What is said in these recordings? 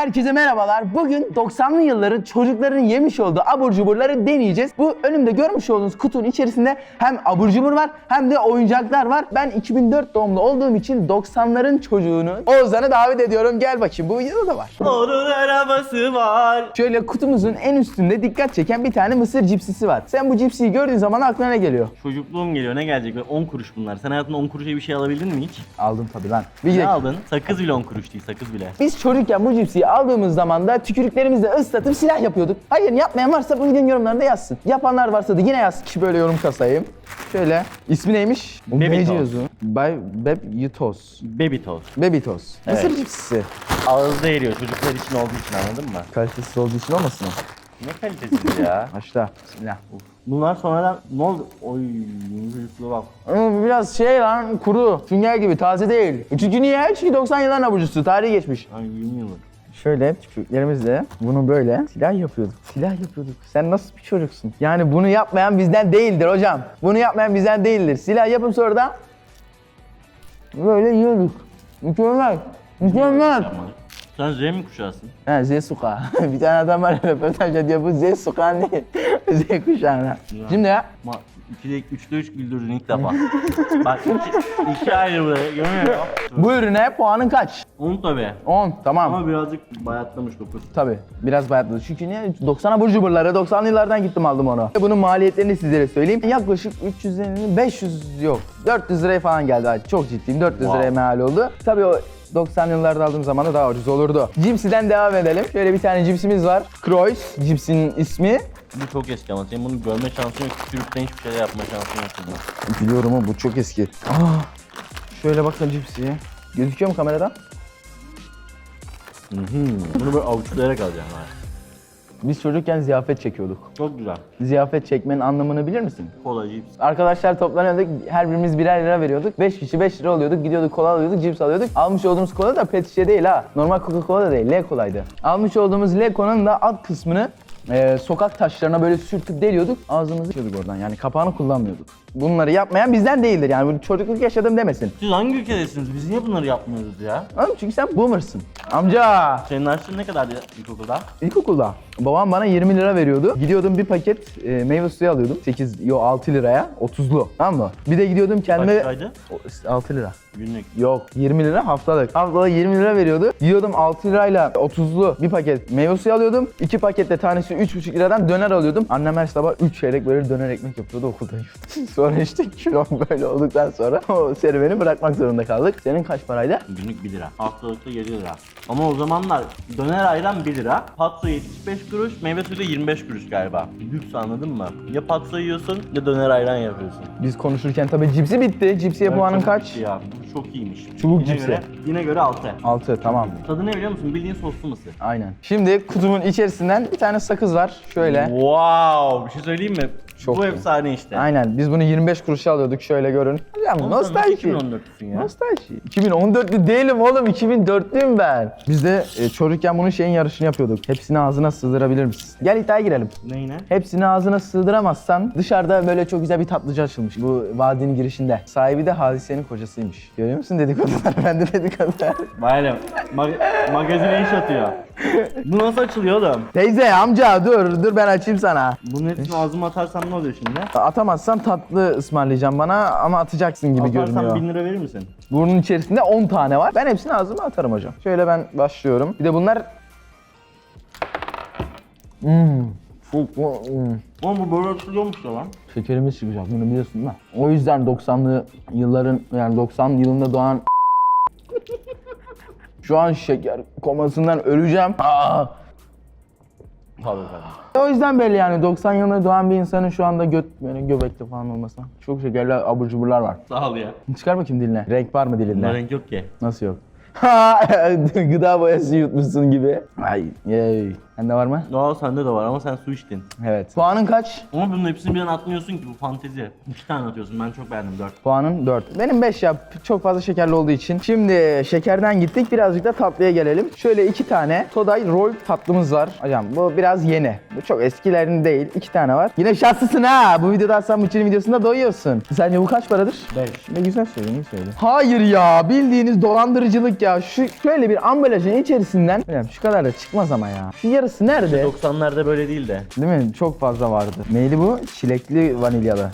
Herkese merhabalar. Bugün 90'lı yılların çocukların yemiş olduğu abur cuburları deneyeceğiz. Bu önümde görmüş olduğunuz kutunun içerisinde hem abur cubur var hem de oyuncaklar var. Ben 2004 doğumlu olduğum için 90'ların çocuğunu Oğuzhan'ı davet ediyorum. Gel bakayım bu videoda da var. Onun arabası var. Şöyle kutumuzun en üstünde dikkat çeken bir tane mısır cipsisi var. Sen bu cipsiyi gördüğün zaman aklına ne geliyor? Çocukluğum geliyor ne gelecek? Böyle 10 kuruş bunlar. Sen hayatında 10 kuruşa bir şey alabildin mi hiç? Aldım tabii lan. Bir Ne dakika. aldın? Sakız bile 10 kuruş değil sakız bile. Biz çocukken bu cipsiyi aldığımız zaman da tükürüklerimizle ıslatıp silah yapıyorduk. Hayır yapmayan varsa bu videonun yorumlarında yazsın. Yapanlar varsa da yine yazsın ki böyle yorum kasayım. Şöyle ismi neymiş? Toast. yazıyor? Bay Beb Yitos. Baby toast. Baby Toast. Evet. Mısır cipsisi. Ağızda eriyor çocuklar için olduğu için anladın mı? Kalitesiz olduğu için olmasın o. Ne kalitesiz ya. Başla. Bismillah. Bunlar sonradan ne oldu? Oy büyüklüğe bak. Ama biraz şey lan kuru. Sünger gibi taze değil. Çünkü niye? Çünkü 90 yılların abucusu. Tarihi geçmiş. Ay 20 yıllık. Şöyle tükürüklerimizle bunu böyle silah yapıyorduk. Silah yapıyorduk. Sen nasıl bir çocuksun? Yani bunu yapmayan bizden değildir hocam. Bunu yapmayan bizden değildir. Silah yapıp sonra da böyle yiyorduk. Mükemmel. Mükemmel. Sen Z mi kuşağısın? Ha Z suka. bir tane adam var röportaj diyor bu Z suka değil. Z kuşağına. Şimdi ya. Ma 2'de 3'te 3 güldürdün ilk defa. Bak iki, iki ayrı buraya görmüyor musun? Bu ürüne puanın kaç? 10 tabi. 10. Tamam. Ama birazcık bayatlamış 9. Tabii biraz bayatladı. Çünkü niye? 90 abur cuburları 90'lı yıllardan gittim aldım onu. Bunun maliyetlerini sizlere söyleyeyim. Yaklaşık 350 500 yok. 400 liraya falan geldi. Çok ciddiyim. 400 Wow. liraya mal oldu. Tabii o 90 yıllarda aldığım zaman da daha ucuz olurdu. Cipsi'den devam edelim. Şöyle bir tane cipsimiz var. Krois cipsinin ismi. Bu çok eski ama senin bunu görme şansın yok. Küçülükten hiçbir şey yapma şansın yok. Biliyorum ama bu çok eski. Aa, şöyle bakın cipsiye. Gözüküyor mu kameradan? Bunu böyle avuçlayarak alacağım ha. Biz çocukken ziyafet çekiyorduk. Çok güzel. Ziyafet çekmenin anlamını bilir misin? Kola, cips. Arkadaşlar toplanıyorduk, her birimiz birer lira veriyorduk. 5 kişi 5 lira oluyorduk, gidiyorduk kola alıyorduk, cips alıyorduk. Almış olduğumuz kola da pet şişe değil ha. Normal Coca-Cola da değil, L kolaydı. Almış olduğumuz L kolanın da alt kısmını e, sokak taşlarına böyle sürtüp deliyorduk. Ağzımızı yiyorduk oradan yani kapağını kullanmıyorduk. Bunları yapmayan bizden değildir yani bunu çocukluk yaşadım demesin. Siz hangi ülkedesiniz? Biz niye bunları yapmıyoruz ya? Oğlum çünkü sen boomersın. Amca Senin harçlığın ne kadardı ilkokulda? İlkokulda babam bana 20 lira veriyordu. Gidiyordum bir paket e, meyve suyu alıyordum. 8 yo 6 liraya 30'lu. Tamam mı? Bir de gidiyordum kendime Kaç liraydı? O- 6 lira. Günlük. Yok 20 lira haftalık. Haftalık 20 lira veriyordu. Yiyordum 6 lirayla 30'lu bir paket meyve suyu alıyordum. 2 pakette tanesi 3,5 liradan döner alıyordum. Annem her sabah 3 çeyrek böyle döner ekmek yapıyordu okulda. sonra işte kilom böyle olduktan sonra o serüveni bırakmak zorunda kaldık. Senin kaç paraydı? Günlük 1 lira. Haftalıkta 7 lira. Ama o zamanlar döner ayran 1 lira. Patso 75 kuruş, meyve suyu da 25 kuruş galiba. Lüks anladın mı? Ya patso yiyorsun ya döner ayran yapıyorsun. Biz konuşurken tabii cipsi bitti. Cipsiye puanın kaç? Ya bu çok iyiymiş. Çubuk Yine cipsi. Göre, yine göre 6. 6 tamam. Tadı ne biliyor musun? Bildiğin soslu mısır. Aynen. Şimdi kutumun içerisinden bir tane sakız var. Şöyle. Wow! Bir şey söyleyeyim mi? Çok bu iyi. efsane işte. Aynen. Biz bunu 25 kuruşa alıyorduk. Şöyle görün. Ya nostalji. 2014'lüsün ya. Nostalji. 2014'lü değilim oğlum. 2004'lüyüm ben. Biz de e, çocukken bunun şeyin yarışını yapıyorduk. Hepsini ağzına sığdırabilir misin? Gel iddiaya girelim. Neyine? Hepsini ağzına sığdıramazsan dışarıda böyle çok güzel bir tatlıcı açılmış bu vadinin girişinde. Sahibi de Hadise'nin kocasıymış. Görüyor musun dedikodular? Ben de dedikodular. Bayram. Mag- magazine iş atıyor. Bu nasıl açılıyor oğlum? Teyze, amca dur dur ben açayım sana. Bunun hepsini ağzıma atarsam ne oluyor şimdi? Atamazsan tatlı ısmarlayacağım bana ama atacaksın gibi Atarsam görünüyor. 1000 lira verir misin? Bunun içerisinde 10 tane var. Ben hepsini ağzıma atarım hocam. Şöyle ben başlıyorum. Bir de bunlar... Hmm. Çok- hmm. Oğlum bu böyle açılıyormuş ya lan. Şekerimiz çıkacak bunu biliyorsun mi? O yüzden 90'lı yılların yani 90 yılında doğan Şu an şeker komasından öleceğim. Aa! Tabii tabii. O yüzden belli yani 90 yılında doğan bir insanın şu anda göt böyle göbekli falan olmasa. Çok şekerli abur cuburlar var. Sağ ol ya. Çıkar bakayım diline. Renk var mı Bunda dilinde? renk yok ki. Nasıl yok? Ha, gıda boyası yutmuşsun gibi. Ay, yey. Sende var mı? Aa sende de var ama sen su içtin. Evet. Puanın kaç? Ama bunun hepsini birden atmıyorsun ki bu fantezi. İki tane atıyorsun ben çok beğendim dört. Puanın 4. Benim 5 ya. Çok fazla şekerli olduğu için. Şimdi şekerden gittik. Birazcık da tatlıya gelelim. Şöyle iki tane Today Roll tatlımız var. Hocam bu biraz yeni. Bu çok eskilerin değil. İki tane var. Yine şanslısın ha. Bu videoda Hasan Buçi'nin videosunda doyuyorsun. Sence bu kaç paradır? 5. Ne güzel söyledin, iyi söyledin. Hayır ya. Bildiğiniz dolandırıcılık ya. Şu şöyle bir ambalajın içerisinden. Hocam şu kadar da çıkmaz ama ya. Şu yarısı nerede? 90'larda böyle değil de. Değil mi? Çok fazla vardı. Neydi bu? Çilekli vanilyalı.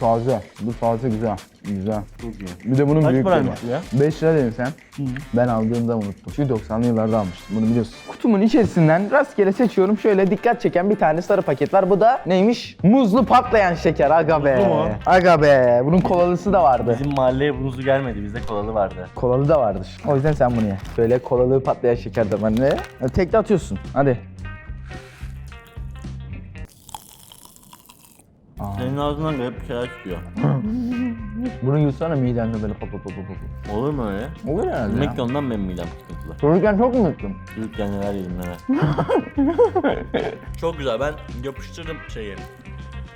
Taze. Bu taze güzel. Güzel. Çok iyi. Bir de bunun Kaç büyük paraymış ya? 5 lira dedin sen. Ben aldığımda unuttum. Çünkü 90'lı yıllarda almıştım. Bunu biliyorsun. Kutumun içerisinden rastgele seçiyorum. Şöyle dikkat çeken bir tane sarı paket var. Bu da neymiş? Muzlu patlayan şeker. Aga be. Muzlu mu? Aga be. Bunun kolalısı da vardı. Bizim mahalleye buzu gelmedi bizde kolalı vardı. Kolalı da vardır. O yüzden sen bunu ye. Şöyle kolalı patlayan şeker de ben de. Tekte atıyorsun. Hadi. Senin ağzından garip bir şeyler çıkıyor. Bunu yutsana midende böyle pop pop pop pop. Olur mu öyle? Olur herhalde ya. Demek ki ondan benim midem sıkıntılı. Çocukken çok mu mutlum? Büyükken neler yedim neler. Çok güzel ben yapıştırdım şeyi.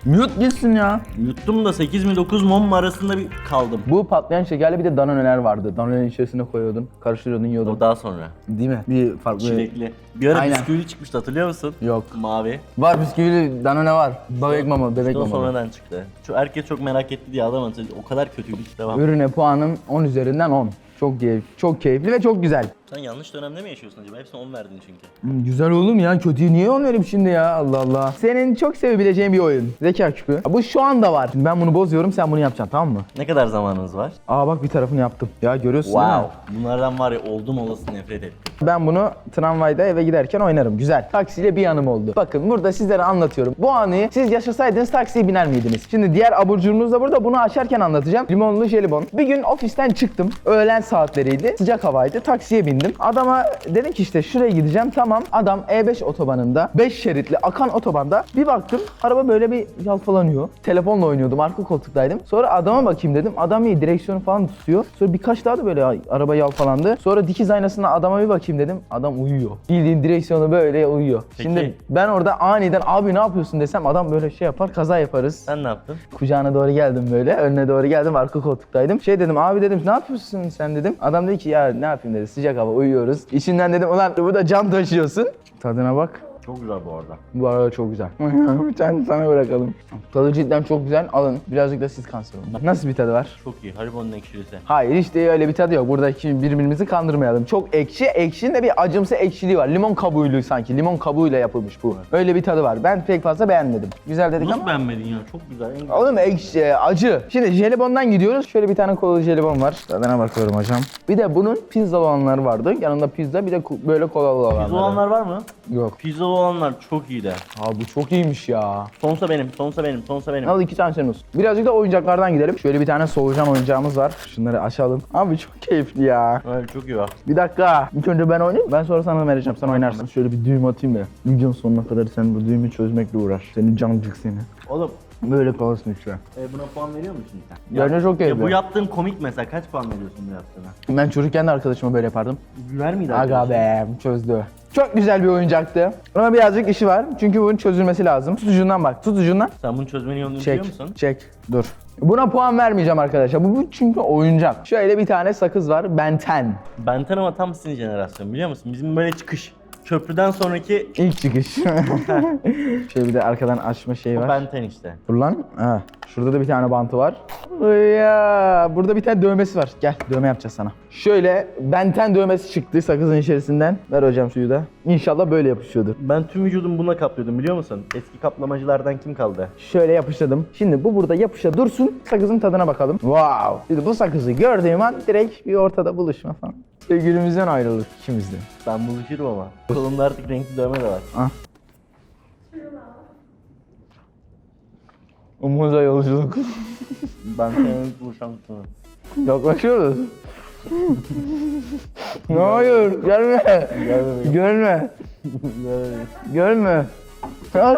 Mute gitsin ya. Yuttum da 8 mi 9 mu onun arasında bir kaldım. Bu patlayan şekerli bir de danoneler vardı. Danonenin içerisine koyuyordun, karıştırıyordun, yiyordun. O daha sonra. Değil mi? Bir farklı... Çilekli. Bir ara Aynen. bisküvili çıkmıştı hatırlıyor musun? Yok. Mavi. Var bisküvili danone var. Bebek mama, bebek O mama. sonradan çıktı. Çok, herkes çok merak etti diye adam hatırladı. O kadar kötüydü ki devam. Ürüne puanım 10 üzerinden 10. Çok keyif, çok keyifli ve çok güzel. Sen yanlış dönemde mi yaşıyorsun acaba? Hepsine 10 verdin çünkü. Hmm, Güzel oğlum ya. Kötüyü niye 10 vereyim şimdi ya? Allah Allah. Senin çok sevebileceğin bir oyun. Zeka küpü. Bu şu anda var. Şimdi ben bunu bozuyorum, sen bunu yapacaksın tamam mı? Ne kadar zamanınız var? Aa bak bir tarafını yaptım. Ya görüyorsun değil mi? Wow. Bunlardan var ya oldum olası nefret ettim. Ben bunu tramvayda eve giderken oynarım. Güzel. Taksiyle bir anım oldu. Bakın burada sizlere anlatıyorum. Bu anıyı siz yaşasaydınız taksiye biner miydiniz? Şimdi diğer abur da burada. Bunu açarken anlatacağım. Limonlu jelibon. Bir gün ofisten çıktım. Öğlen saatleriydi. Sıcak havaydı. Taksiye bindim. Adama dedim ki işte şuraya gideceğim. Tamam. Adam E5 otobanında 5 şeritli akan otobanda bir baktım araba böyle bir yalpalanıyor. Telefonla oynuyordum. Arka koltuktaydım. Sonra adama bakayım dedim. Adam iyi direksiyonu falan tutuyor. Sonra birkaç daha da böyle araba yalpalandı. Sonra dikiz aynasına adama bir bakayım dedim. Adam uyuyor. Bildiğin direksiyonu böyle uyuyor. Peki. Şimdi ben orada aniden abi ne yapıyorsun desem adam böyle şey yapar kaza yaparız. Sen ne yaptın? Kucağına doğru geldim böyle. Önüne doğru geldim. Arka koltuktaydım. Şey dedim abi dedim ne yapıyorsun sen dedim. Adam dedi ki ya ne yapayım dedi. Sıcak hava uyuyoruz. İçinden dedim ulan burada cam taşıyorsun. Tadına bak. Çok güzel bu arada. Bu arada çok güzel. bir tane sana bırakalım. Tadı cidden çok güzel. Alın. Birazcık da siz kanser olun. Nasıl bir tadı var? Çok iyi. Haribo'nun ekşilisi. Hayır işte öyle bir tadı yok. Buradaki birbirimizi kandırmayalım. Çok ekşi. Ekşinin de bir acımsı ekşiliği var. Limon kabuğuyla sanki. Limon kabuğuyla yapılmış bu. Öyle bir tadı var. Ben pek fazla beğenmedim. Güzel dedik Nasıl ama. beğenmedin ya? Çok güzel. En güzel. Oğlum ekşi, acı. Şimdi jelibondan gidiyoruz. Şöyle bir tane kolalı jelibon var. Tadına bakıyorum hocam. Bir de bunun pizzalı olanları vardı. Yanında pizza bir de ku- böyle kolalı olanları. Pizza olanlar var mı? Yok. Pizza olanlar çok iyi de. Abi bu çok iyiymiş ya. Sonsa benim, sonsa benim, sonsa benim. Al iki tane senin olsun. Birazcık da oyuncaklardan gidelim. Şöyle bir tane solucan oyuncağımız var. Şunları açalım. Abi çok keyifli ya. Evet çok iyi var. Bir dakika. İlk önce ben oynayayım. Ben sonra sana vereceğim. Sen oynarsın. Şöyle bir düğüm atayım da. Videonun sonuna kadar sen bu düğümü çözmekle uğraş. Senin cancık seni. Oğlum Böyle kalırsın işte. e, buna puan veriyor musun sen? Çok Ya keyifli. bu yaptığın komik mesela kaç puan veriyorsun bu yaptığına? Ben çocukken de arkadaşıma böyle yapardım. Güler miydi Aga be çözdü. Çok güzel bir oyuncaktı. Ama birazcık işi var. Çünkü bunun çözülmesi lazım. Tut ucundan bak. Tut ucundan. Sen bunu çözmenin yolunu biliyor Çek. musun? Çek. Dur. Buna puan vermeyeceğim arkadaşlar. Bu, bu çünkü oyuncak. Şöyle bir tane sakız var. Benten. Benten ama tam sizin jenerasyon biliyor musun? Bizim böyle çıkış. Köprüden sonraki İlk çıkış. Şöyle bir de arkadan açma şeyi var. Benten işte. Dur lan. Ha. Şurada da bir tane bantı var. Ya, burada bir tane dövmesi var. Gel dövme yapacağız sana. Şöyle benten dövmesi çıktı sakızın içerisinden. Ver hocam suyu da. İnşallah böyle yapışıyordur. Ben tüm vücudumu buna kaplıyordum biliyor musun? Eski kaplamacılardan kim kaldı? Şöyle yapıştırdım. Şimdi bu burada yapışa dursun. Sakızın tadına bakalım. Wow. Şimdi bu sakızı gördüğüm an direkt bir ortada buluşma falan. Sevgilimizden ayrıldık ikimiz de. Ben buluşurum ama. Kolumda artık renkli dövme de var. Ah. Umuza yolculuk. Ben senin buluşan sana. Yaklaşıyoruz. Hayır, gelme. Gelme. Gelme. Al.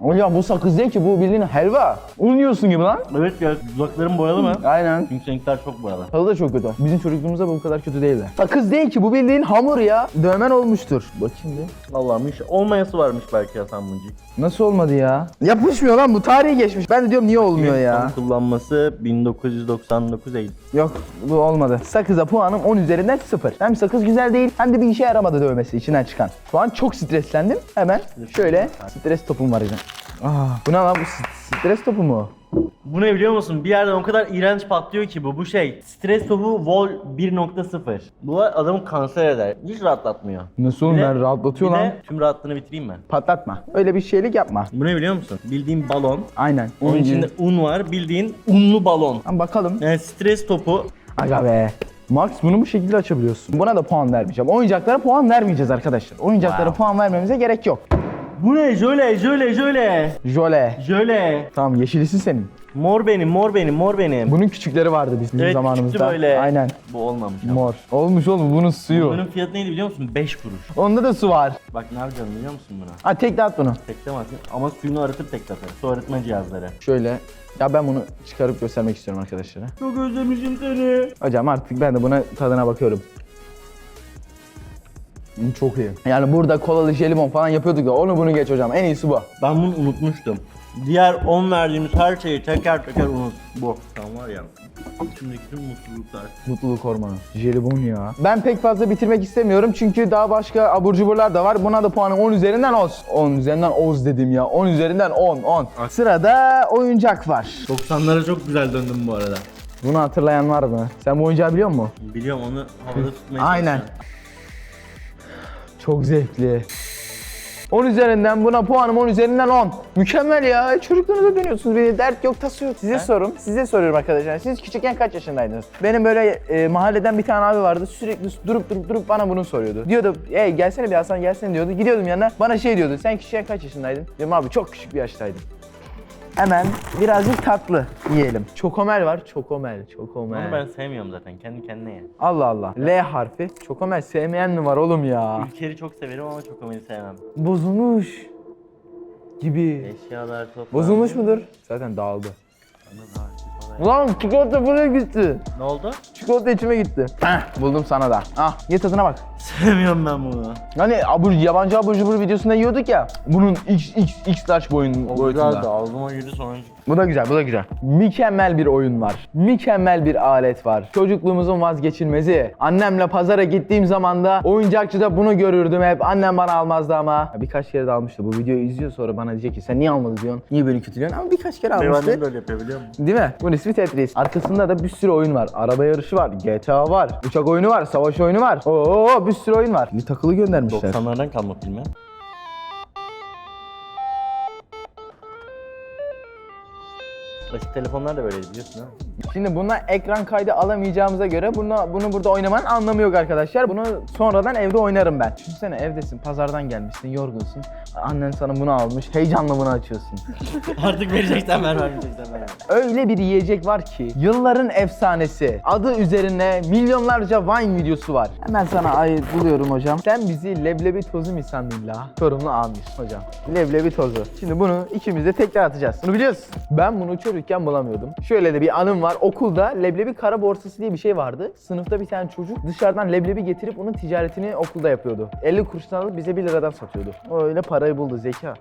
Hocam bu sakız değil ki bu bildiğin helva. Un yiyorsun gibi lan. Evet ya dudaklarım boyalı mı? Aynen. Çünkü seninkiler çok boyalı. Tadı da çok kötü. Bizim çocukluğumuzda bu kadar kötü değildi. Sakız değil ki bu bildiğin hamur ya. Dövmen olmuştur. Bakayım bir. Allah'ım hiç olmayası varmış belki ya Muncik. Nasıl olmadı ya? Yapışmıyor lan bu tarihi geçmiş. Ben de diyorum niye olmuyor ya? Kullanması 1999 Eylül. Yok bu olmadı. Sakıza puanım 10 üzerinden 0. Hem sakız güzel değil hem de bir işe yaramadı dövmesi içinden çıkan. Şu an çok streslendim. Hemen şöyle stres topum var yine. Ah, bu ne lan bu s- stres topu mu? Bu ne biliyor musun? Bir yerden o kadar iğrenç patlıyor ki bu. Bu şey stres topu Vol 1.0. Bu adamı kanser eder. Hiç rahatlatmıyor. Nasıl oğlum Bir de- ben rahatlatıyor bir lan. de tüm rahatlığını bitireyim mi? Patlatma. Öyle bir şeylik yapma. Bu ne biliyor musun? Bildiğin balon. Aynen. Onun içinde un var. Bildiğin unlu balon. Lan bakalım. Yani stres topu Aga be. Max bunu bu şekilde açabiliyorsun. Buna da puan vermeyeceğim. Oyuncaklara puan vermeyeceğiz arkadaşlar. Oyuncaklara puan vermemize gerek yok. Bu ne? Jöle, jöle, jöle. Jole. Jöle. Tamam yeşilisi senin. Mor benim, mor benim, mor benim. Bunun küçükleri vardı bizim evet, zamanımızda. böyle. Aynen. Bu olmamış ama. Mor. Olmuş oğlum bunun suyu. Bunun fiyatı neydi biliyor musun? 5 kuruş. Onda da su var. Bak ne yapacağım biliyor musun buna? Ha tek dağıt bunu. Teklemezsin ama suyunu arıtıp tekletir. Su arıtma cihazları. Şöyle. Ya ben bunu çıkarıp göstermek istiyorum arkadaşlara. Çok özlemişim seni. Hocam artık ben de buna tadına bakıyorum. Çok iyi. Yani burada kolalı jelibon falan yapıyorduk ya onu bunu geç hocam. En iyisi bu. Ben bunu unutmuştum. Diğer 10 verdiğimiz her şeyi teker teker unut. Bu. Sen var ya. İçimdeki tüm mutluluklar. Mutluluk hormonu. Jelibon ya. Ben pek fazla bitirmek istemiyorum çünkü daha başka abur cuburlar da var. Buna da puanım 10 üzerinden 10. 10 üzerinden 10 dedim ya. 10 üzerinden 10. 10. Sırada oyuncak var. 90'lara çok güzel döndüm bu arada. Bunu hatırlayan var mı? Sen bu oyuncağı biliyor musun? Biliyorum onu havada tutmayı Aynen. çalışıyorum. Çok zevkli. 10 üzerinden buna puanım 10 üzerinden 10. Mükemmel ya. Çocukluğunuza dönüyorsunuz. Bir dert yok, tası yok. Size sorum. Size soruyorum arkadaşlar. Siz küçükken kaç yaşındaydınız? Benim böyle e, mahalleden bir tane abi vardı. Sürekli durup durup durup bana bunu soruyordu. Diyordu, "Ey gelsene bir Hasan gelsene." diyordu. Gidiyordum yanına. Bana şey diyordu. "Sen küçükken kaç yaşındaydın?" Diyorum abi çok küçük bir yaştaydım. Hemen birazcık tatlı yiyelim. Çokomel var. Çokomel, çokomel. Onu ben sevmiyorum zaten. Kendi kendine ye. Allah Allah. L harfi. Çokomel sevmeyen mi var oğlum ya? Ülkeri çok severim ama çok ameli sevmem. Bozulmuş gibi. Eşyalar toplandı. Bozulmuş mudur? Zaten dağıldı. Falan. Ulan çikolata buraya gitti. Ne oldu? Çikolata içime gitti. Heh, buldum sana da. Ah ye tadına bak. Sevmiyorum ben bunu. Hani abur, yabancı abur cubur videosunda yiyorduk ya. Bunun x x x large boyun O boyutunda. güzeldi. Ağzıma girdi sonra Bu da güzel, bu da güzel. Mükemmel bir oyun var. Mükemmel bir alet var. Çocukluğumuzun vazgeçilmezi. Annemle pazara gittiğim zaman da oyuncakçıda bunu görürdüm hep. Annem bana almazdı ama. Ya Birkaç kere de almıştı. Bu videoyu izliyor sonra bana diyecek ki sen niye almadın diyorsun. Niye böyle kötülüyorsun? Ama birkaç kere Benim almıştı. annem de öyle yapıyor biliyor musun? Değil mi? Bunun ismi Tetris. Arkasında da bir sürü oyun var. Araba yarışı var, GTA var, uçak oyunu var, savaş oyunu var. Oo bir sürü oyun var. Bir takılı göndermişler. 90'lardan kalma filmi. Eski telefonlar da böyleydi biliyorsun ha. Şimdi buna ekran kaydı alamayacağımıza göre bunu, bunu burada oynamanın anlamı yok arkadaşlar. Bunu sonradan evde oynarım ben. Düşünsene evdesin, pazardan gelmişsin, yorgunsun. Annen sana bunu almış, heyecanla bunu açıyorsun. Artık vereceksen ver, vermeyeceksen ver. Öyle bir yiyecek var ki yılların efsanesi. Adı üzerine milyonlarca Vine videosu var. Hemen sana ay buluyorum hocam. Sen bizi leblebi tozu mu sandın la? Sorumlu almış hocam. Leblebi tozu. Şimdi bunu ikimiz de tekrar atacağız. Bunu biliyorsun. Ben bunu çocukken bulamıyordum. Şöyle de bir anım var. Okulda leblebi kara borsası diye bir şey vardı. Sınıfta bir tane çocuk dışarıdan leblebi getirip onun ticaretini okulda yapıyordu. 50 kuruştan alıp bize 1 liradan satıyordu. O öyle parayı buldu zeka.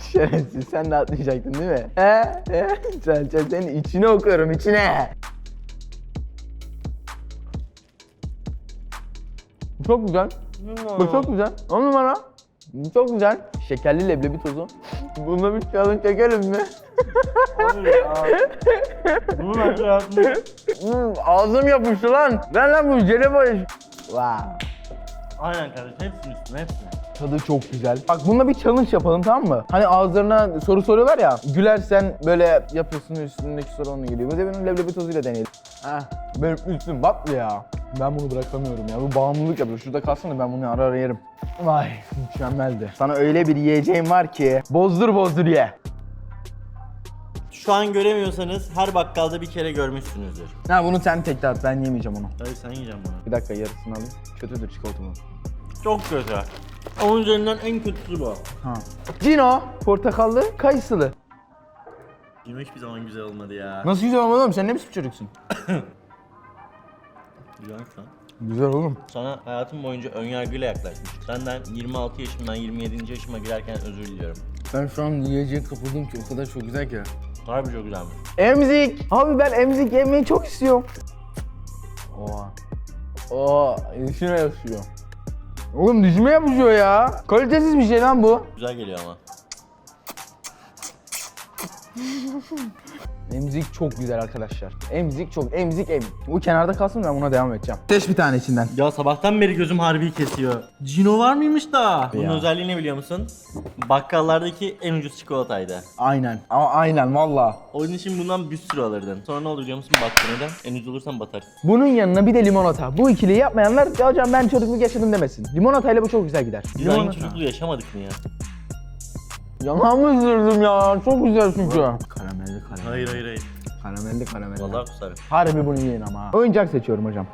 Şerefsiz sen de atlayacaktın değil mi? He? He? Sen, sen senin içine okuyorum içine. Çok güzel. Bu çok güzel. On numara. Çok güzel. Şekerli leblebi tozu. Bunda bir challenge çekelim mi? Bunu ben şey yaptım. Hmm, ağzım yapıştı lan. Ver lan bu jelibon. Wow. Aynen kardeşim hepsinin üstüne hepsine. Tadı çok güzel. Bak bununla bir challenge yapalım tamam mı? Hani ağızlarına soru soruyorlar ya. Gülersen böyle yapıyorsun üstündeki soru ona geliyor. Bir de benim leblebi tozuyla deneyelim. Heh. Benim üstüm batlı ya. Ben bunu bırakamıyorum ya. Bu bağımlılık yapıyor. Şurada kalsana ben bunu ara ara yerim. Vay mükemmeldi. Sana öyle bir yiyeceğim var ki. Bozdur bozdur ye. Şu an göremiyorsanız her bakkalda bir kere görmüşsünüzdür. Ha bunu sen tek dağıt. Ben yemeyeceğim onu. Hadi sen yiyeceksin bunu. Bir dakika yarısını alayım. Kötüdür çikolata bu. Çok kötü. Onun üzerinden en kötüsü bu. Ha. Cino portakallı, kayısılı. Cino hiçbir zaman güzel olmadı ya. Nasıl güzel olmadı oğlum? Sen ne biçim çocuksun? Güzel şu an. Güzel oğlum. Sana hayatım boyunca önyargıyla yaklaşmış. Senden 26 yaşımdan 27. yaşıma girerken özür diliyorum. Ben şu an yiyeceğe kapıldım ki o kadar çok güzel ki. Harbi çok güzelmiş. Emzik. Abi ben emzik yemeyi çok istiyorum. Oha. Oo, dişine yapışıyor. Oğlum dişime yapışıyor ya. Kalitesiz bir şey lan bu. Güzel geliyor ama. Emzik çok güzel arkadaşlar. Emzik çok, emzik em. Bu kenarda kalsın ben buna devam edeceğim. Seç bir tane içinden. Ya sabahtan beri gözüm harbi kesiyor. Cino var mıymış da? Bunun özelliği ne biliyor musun? Bakkallardaki en ucuz çikolataydı. Aynen. Ama aynen valla. Onun için bundan bir sürü alırdın. Sonra ne olur biliyor musun? Neden? En ucuz olursan batarsın. Bunun yanına bir de limonata. Bu ikiliyi yapmayanlar ya hocam ben çocukluk yaşadım demesin. Limonatayla bu çok güzel gider. Biz aynı çocukluğu yaşamadık mı ya? Yanağımı ısırdım ya. Çok güzel çünkü. Karamelli. Hayır hayır hayır. Karamelli karamelli. Vallahi kusarım. Harbi bunu yiyin ama. Oyuncak seçiyorum hocam.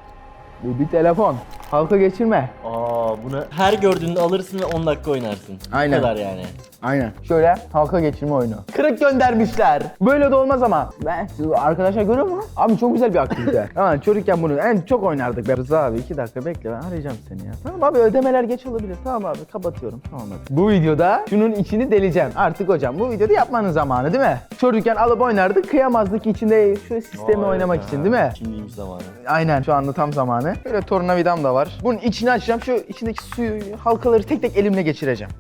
Bu bir telefon. Halka geçirme. Aa bunu her gördüğünde alırsın ve 10 dakika oynarsın. Aynen. Bu kadar yani. Aynen. Şöyle halka geçirme oyunu. Kırık göndermişler. Böyle de olmaz ama. Ben siz arkadaşlar görüyor musun? Abi çok güzel bir aktivite. Ama çocukken bunu en çok oynardık. be. Rıza abi iki dakika bekle ben arayacağım seni ya. Tamam abi ödemeler geç olabilir. Tamam abi kapatıyorum. Tamam abi. Bu videoda şunun içini deleceğim. Artık hocam bu videoda yapmanın zamanı değil mi? Çocukken alıp oynardık. Kıyamazdık içinde şu sistemi Vay oynamak be. için değil mi? Şimdiymiş zamanı. Aynen şu anda tam zamanı. Böyle tornavidam da var. Bunun içini açacağım. Şu içindeki suyu, halkaları tek tek elimle geçireceğim.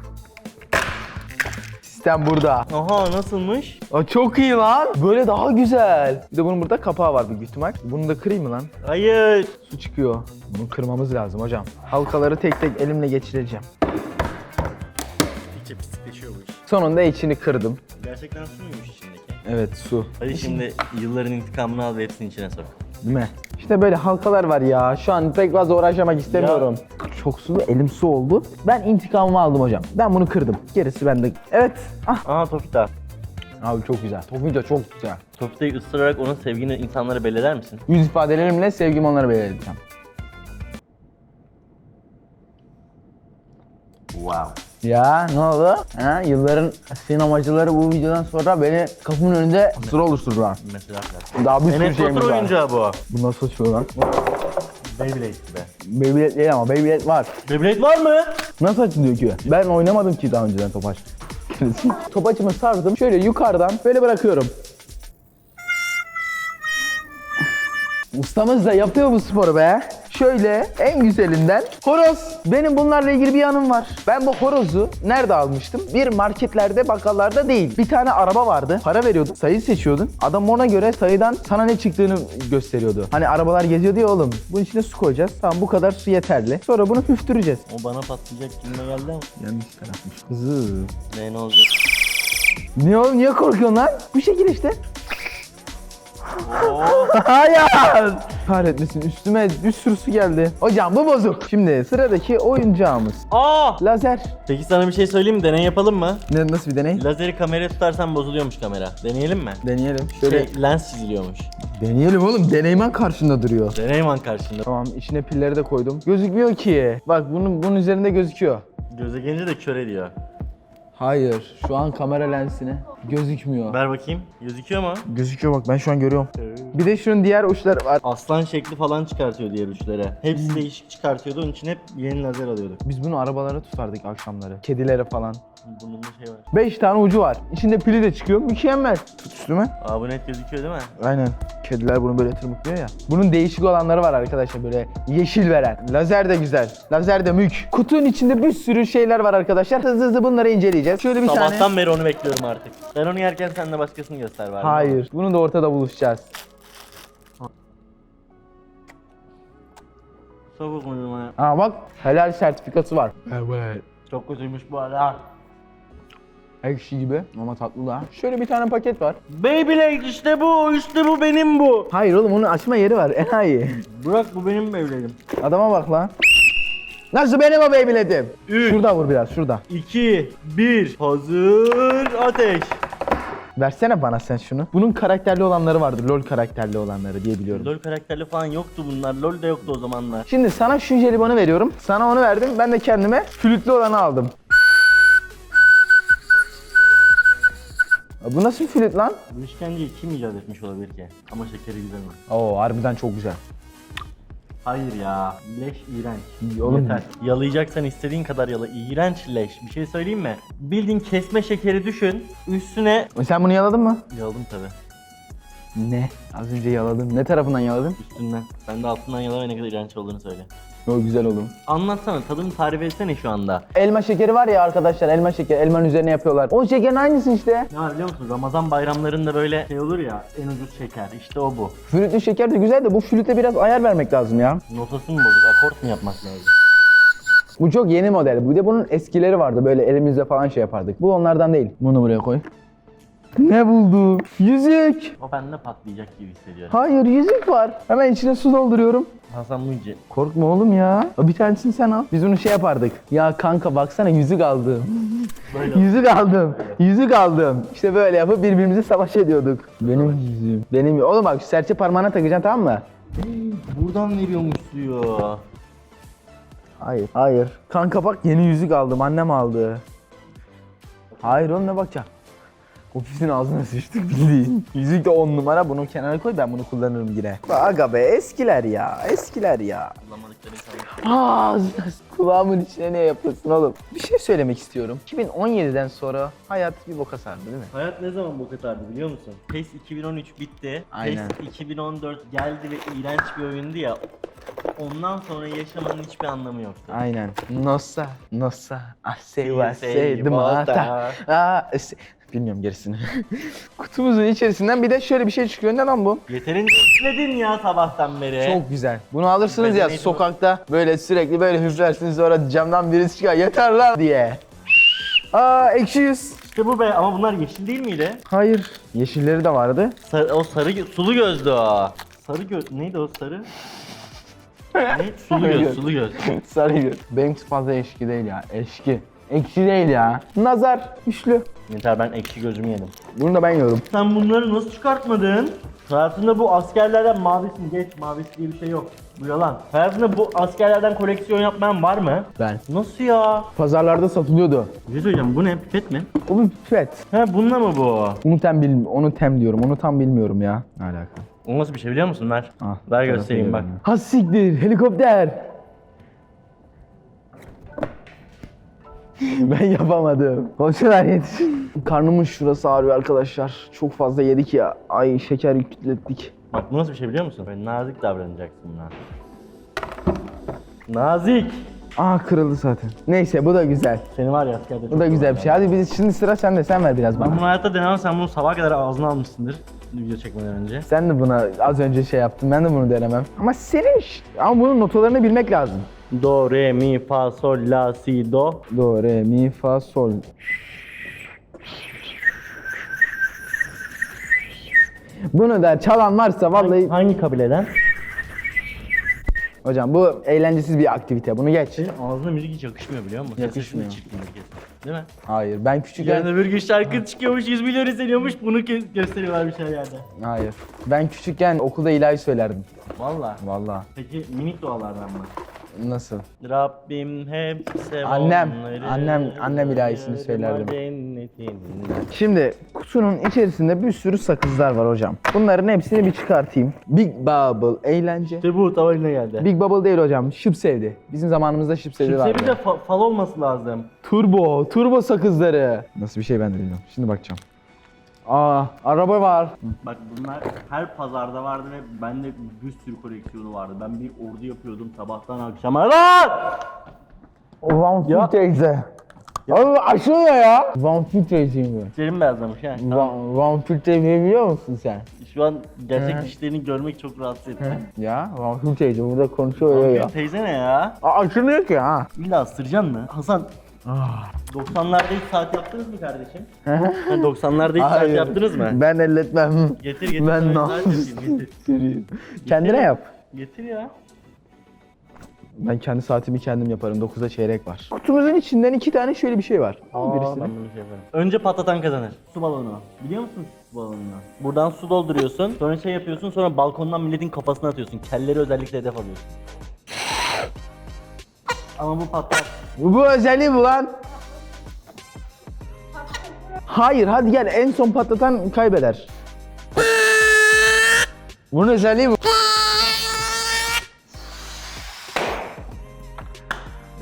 Sistem burada. Aha nasılmış? Aa, çok iyi lan. Böyle daha güzel. Bir de bunun burada kapağı var büyük ihtimal. Bunu da kırayım mı lan? Hayır. Su çıkıyor. Bunu kırmamız lazım hocam. Halkaları tek tek elimle geçireceğim. İçe pislikleşiyor bu iş. Sonunda içini kırdım. Gerçekten su muymuş içindeki? Evet su. Hadi şimdi yılların intikamını al ve hepsini içine sok. Değil mi? İşte böyle halkalar var ya. Şu an pek fazla uğraşamak istemiyorum. Çok sulu, elim su oldu. Ben intikamımı aldım hocam. Ben bunu kırdım. Gerisi bende. Evet. Ah. Aha Topita. Abi çok güzel. Topunca çok güzel. Topita'yı ısırarak onun sevgini insanlara belli eder misin? Yüz ifadelerimle sevgimi onlara belirleyeceğim. Wow. Ya ne oldu? Ha, yılların sinemacıları bu videodan sonra beni kapımın önünde sıra oluşturdular. Mesela. Daha bir sürü Enes şeyimiz Batur var. oyuncağı bu. Bu nasıl açıyor lan? Beyblade gibi. Beyblade değil ama Beyblade var. Beyblade var mı? Nasıl açılıyor ki? Ben oynamadım ki daha önceden topaç. Topaçımı sardım. Şöyle yukarıdan böyle bırakıyorum. Ustamız da yapıyor bu sporu be. Şöyle en güzelinden horoz. Benim bunlarla ilgili bir anım var. Ben bu horozu nerede almıştım? Bir marketlerde, bakkallarda değil. Bir tane araba vardı. Para veriyordun, sayı seçiyordun. Adam ona göre sayıdan sana ne çıktığını gösteriyordu. Hani arabalar geziyordu ya oğlum. Bunun içine su koyacağız. Tamam bu kadar su yeterli. Sonra bunu püftüreceğiz. O bana patlayacak kimine geldi ama. Yanlış tarafmış. Ne ne olacak? Niye oğlum niye korkuyorsun lan? Bu şekil işte. Hayır. Kahretmesin üstüme bir sürü su geldi. Hocam bu bozuk. Şimdi sıradaki oyuncağımız. Aa! Lazer. Peki sana bir şey söyleyeyim mi? Deney yapalım mı? Ne, nasıl bir deney? Lazeri kameraya tutarsan bozuluyormuş kamera. Deneyelim mi? Deneyelim. Şöyle Şey, lens çiziliyormuş. deneyelim oğlum. Deneyman karşında duruyor. Deneyman karşında. Tamam içine pilleri de koydum. Gözükmüyor ki. Bak bunun bunun üzerinde gözüküyor. Göze gelince de kör ediyor. Hayır. Şu an kamera lensine gözükmüyor. Ver bakayım. Gözüküyor mu? Gözüküyor bak ben şu an görüyorum. Bir de şunun diğer uçları var. Aslan şekli falan çıkartıyor diğer uçlara. Hepsi değişik çıkartıyordu. Onun için hep yeni lazer alıyorduk. Biz bunu arabalara tutardık akşamları. Kedilere falan. Bunun da şey var. 5 tane ucu var. İçinde pili de çıkıyor. Mükemmel. Tut üstüme. Aa bu net gözüküyor değil mi? Aynen. Kediler bunu böyle tırmıklıyor ya. Bunun değişik olanları var arkadaşlar böyle yeşil veren. Lazer de güzel. Lazer de mük. Kutunun içinde bir sürü şeyler var arkadaşlar. Hızlı hızlı bunları inceleyeceğiz. Şöyle bir Sabahtan tane. beri onu bekliyorum artık. Ben onu yerken sen de başkasını göster var. mı? Hayır. Bunu da ortada buluşacağız. Çok uzun ya. Aa bak helal sertifikası var. Evet. Çok kötüymüş bu arada. Ekşi gibi ama tatlı da. Şöyle bir tane paket var. Beyblade işte bu, işte bu benim bu. Hayır oğlum onun açma yeri var enayi. Bırak bu benim Beyblade'im. Adama bak lan. Nasıl benim o Beyblade'im? Üç. Şurada vur biraz şurada. 2, 1, hazır, ateş. Versene bana sen şunu. Bunun karakterli olanları vardır. LoL karakterli olanları diye biliyorum. LoL karakterli falan yoktu bunlar. LoL de yoktu o zamanlar. Şimdi sana şu jelibonu veriyorum. Sana onu verdim. Ben de kendime flütlü olanı aldım. Bu nasıl bir flüt lan? Bu işkenceyi kim icat etmiş olabilir ki? Ama şekeri güzel mi? Oo harbiden çok güzel. Hayır ya. Leş iğrenç. Oğlum. Yeter. Yalayacaksan istediğin kadar yala. İğrenç leş. Bir şey söyleyeyim mi? Bildiğin kesme şekeri düşün. Üstüne... Sen bunu yaladın mı? Yaladım tabi. Ne? Az önce yaladım. Ne tarafından yaladın? Üstünden. Sen de altından yala ve ne kadar iğrenç olduğunu söyle. O güzel oğlum. Anlatsana tadını tarif etsene şu anda. Elma şekeri var ya arkadaşlar elma şekeri elmanın üzerine yapıyorlar. O şekerin aynısı işte. Ne var biliyor musun? Ramazan bayramlarında böyle şey olur ya en ucuz şeker. İşte o bu. Flütlü şeker de güzel de bu flüte biraz ayar vermek lazım ya. Notası mı bozuk? Akort mu yapmak lazım? Bu çok yeni model. Bir de bunun eskileri vardı böyle elimizle falan şey yapardık. Bu onlardan değil. Bunu buraya koy. Ne buldum? Yüzük. O bende patlayacak gibi hissediyorum. Hayır yüzük var. Hemen içine su dolduruyorum. Hasan Mucize. Korkma oğlum ya. Bir tanesini sen al. Biz onu şey yapardık. Ya kanka baksana yüzük aldım. Böyle. yüzük aldım. Yüzük aldım. İşte böyle yapıp birbirimize savaş ediyorduk. Benim yüzüğüm. Benim Oğlum bak serçe parmağına takacaksın tamam mı? Buradan veriyormuş suyu. Hayır. Hayır. Kanka bak yeni yüzük aldım. Annem aldı. Hayır oğlum ne bakacaksın? Ofisin ağzına sıçtık bildiğin. Yüzük de 10 numara. Bunu kenara koy ben bunu kullanırım yine. Aga be eskiler ya. Eskiler ya. Kullanmadıkları insanlar. Aa, kulağımın içine ne yapıyorsun oğlum? Bir şey söylemek istiyorum. 2017'den sonra hayat bir boka sardı değil mi? Hayat ne zaman bu kadardı biliyor musun? PES 2013 bitti. Aynen. PES 2014 geldi ve iğrenç bir oyundu ya. Ondan sonra yaşamanın hiçbir anlamı yoktu. Aynen. Nossa, nossa, ah seva, Sei, Bilmiyorum gerisini. Kutumuzun içerisinden bir de şöyle bir şey çıkıyor. Ne lan bu? Yeterince izledin ya sabahtan beri. Çok güzel. Bunu alırsınız ya Bedeni- sokakta böyle sürekli böyle hüflersiniz sonra camdan birisi çıkar yeter lan diye. Aa ekşi yüz. İşte bu be ama bunlar yeşil değil miydi? Hayır. Yeşilleri de vardı. Sarı, o sarı gö- sulu gözlü o. Sarı göz neydi o sarı? ne? Sulu göz, sulu göz. Sarı yüz. Benimki fazla eşki değil ya. Eşki. Ekşi değil ya. Nazar. Üçlü. Yeter ben ekşi gözümü yedim. Bunu da ben yiyorum. Sen bunları nasıl çıkartmadın? Hayatında bu askerlerden mavisin geç mavisi diye bir şey yok. Bu yalan. Hayatında bu askerlerden koleksiyon yapmayan var mı? Ben. Nasıl ya? Pazarlarda satılıyordu. Bir şey söyleyeceğim bu ne pipet mi? O bir pipet. He bununla mı bu? Onu tem bil onu tem diyorum. Onu tam bilmiyorum ya. Ne alaka? O nasıl bir şey biliyor musun ver? Ah, ver göstereyim bak. Ha siktir helikopter. ben yapamadım. Hoşçalar yetişin. Karnımın şurası ağrıyor arkadaşlar. Çok fazla yedik ya. Ay şeker yüklettik. Bak bu nasıl bir şey biliyor musun? Böyle nazik davranacaksın buna. Nazik. Aa kırıldı zaten. Neyse bu da güzel. Seni var ya askerde Bu da güzel bir şey. Hadi biz şimdi sıra sende. Sen ver biraz Ben bana. bunu hayatta denemem sen bunu sabah kadar ağzına almışsındır. Video çekmeden önce. Sen de buna az önce şey yaptın. Ben de bunu denemem. Ama senin. Ama bunun notalarını bilmek lazım. Do, re, mi, fa, sol, la, si, do. Do, re, mi, fa, sol. Bunu da çalan varsa vallahi... Hangi kabileden? Hocam bu eğlencesiz bir aktivite. Bunu geç. Senin ağzına müzik hiç yakışmıyor biliyor musun? Yakışmıyor. Bir kez. Değil mi? Hayır ben küçükken... Yarın öbür gün şarkı çıkıyormuş, 100 milyon izleniyormuş, bunu gö- gösteriyorlar bir şeylerde. Hayır. Ben küçükken okulda ilahi söylerdim. Valla. Vallahi. Peki minik dualardan mı? Nasıl? Rabbim hep sev Annem, onları, annem- annem ilahisini söylerdim. Şimdi kutunun içerisinde bir sürü sakızlar var hocam. Bunların hepsini bir çıkartayım. Big Bubble eğlence. İşte bu tavaline geldi. Big Bubble değil hocam. Şıp sevdi. Bizim zamanımızda şıp sevdi vardı. bir de fa- fal olması lazım. Turbo, turbo sakızları. Nasıl bir şey ben de bilmiyorum. Şimdi bakacağım. Aa, araba var. Bak bunlar her pazarda vardı ve bende bir sürü koleksiyonu vardı. Ben bir ordu yapıyordum sabahtan akşama. Lan! Vampir Ya. teyze. Oğlum aşırı ne ya? Vampir teyzeyim ben. Dişlerim beyazlamış ha. Va- vampir teyzeyi biliyor musun sen? Şu an gerçek dişlerini görmek çok rahatsız etti. Ya vampir teyze burada konuşuyor öyle ya. Vampir teyze ne ya? Aa, aşırı ki ha. İlla ısıracaksın mı? Hasan 90'larda hiç saat yaptınız mı kardeşim? Ha, 90'larda hiç saat yaptınız mı? Ben elletmem. Getir getir. Ben saat namus. yapayım, getir. Kendine yap. Getir ya. Ben kendi saatimi kendim yaparım. 9'da çeyrek var. Kutumuzun içinden iki tane şöyle bir şey var. Al birisini. Ben bunu şey yaparım. Önce patlatan kazanır. Su balonu. Biliyor musun su balonunu? Buradan su dolduruyorsun. Sonra şey yapıyorsun. Sonra balkondan milletin kafasına atıyorsun. Kelleri özellikle hedef alıyorsun. Ama bu patlar. Bu, bu özelliği bu lan. Hayır hadi gel en son patlatan kaybeder. Bunun özelliği bu.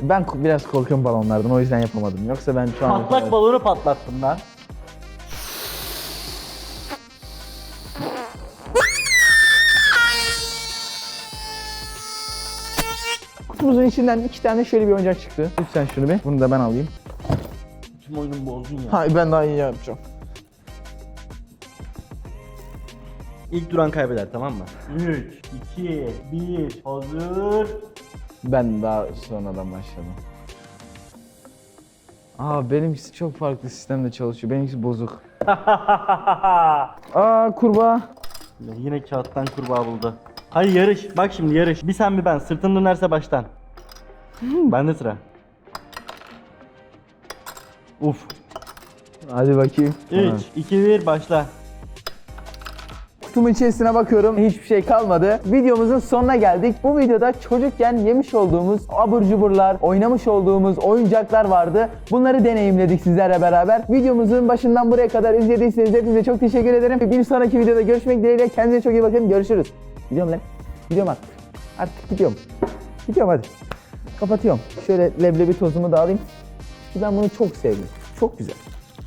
Ben biraz korkuyorum balonlardan o yüzden yapamadım. Yoksa ben şu an Patlak balonu patlattım lan. Kutumuzun içinden iki tane şöyle bir oyuncak çıktı. Lütfen şunu bir. Bunu da ben alayım. Kim oyunun bozdun ya. Ha ben daha iyi yapacağım. İlk duran kaybeder tamam mı? 3, 2, 1, hazır. Ben daha sonradan başladım. Aa benimkisi çok farklı sistemde çalışıyor. Benimkisi bozuk. Aa kurbağa. Ya Yine kağıttan kurbağa buldu. Hadi yarış. Bak şimdi yarış. Bir sen bir ben. Sırtın dönerse baştan. Bende sıra. Uf. Hadi bakayım. 3, 2, 1 başla. Kutumun içerisine bakıyorum. Hiçbir şey kalmadı. Videomuzun sonuna geldik. Bu videoda çocukken yemiş olduğumuz abur cuburlar, oynamış olduğumuz oyuncaklar vardı. Bunları deneyimledik sizlerle beraber. Videomuzun başından buraya kadar izlediyseniz hepinize çok teşekkür ederim. Bir sonraki videoda görüşmek dileğiyle. Kendinize çok iyi bakın. Görüşürüz. Gidiyorum lan. Gidiyorum artık. Artık gidiyorum. Gidiyorum hadi. Kapatıyorum. Şöyle leblebi tozumu da alayım. Ben bunu çok sevdim. Çok güzel.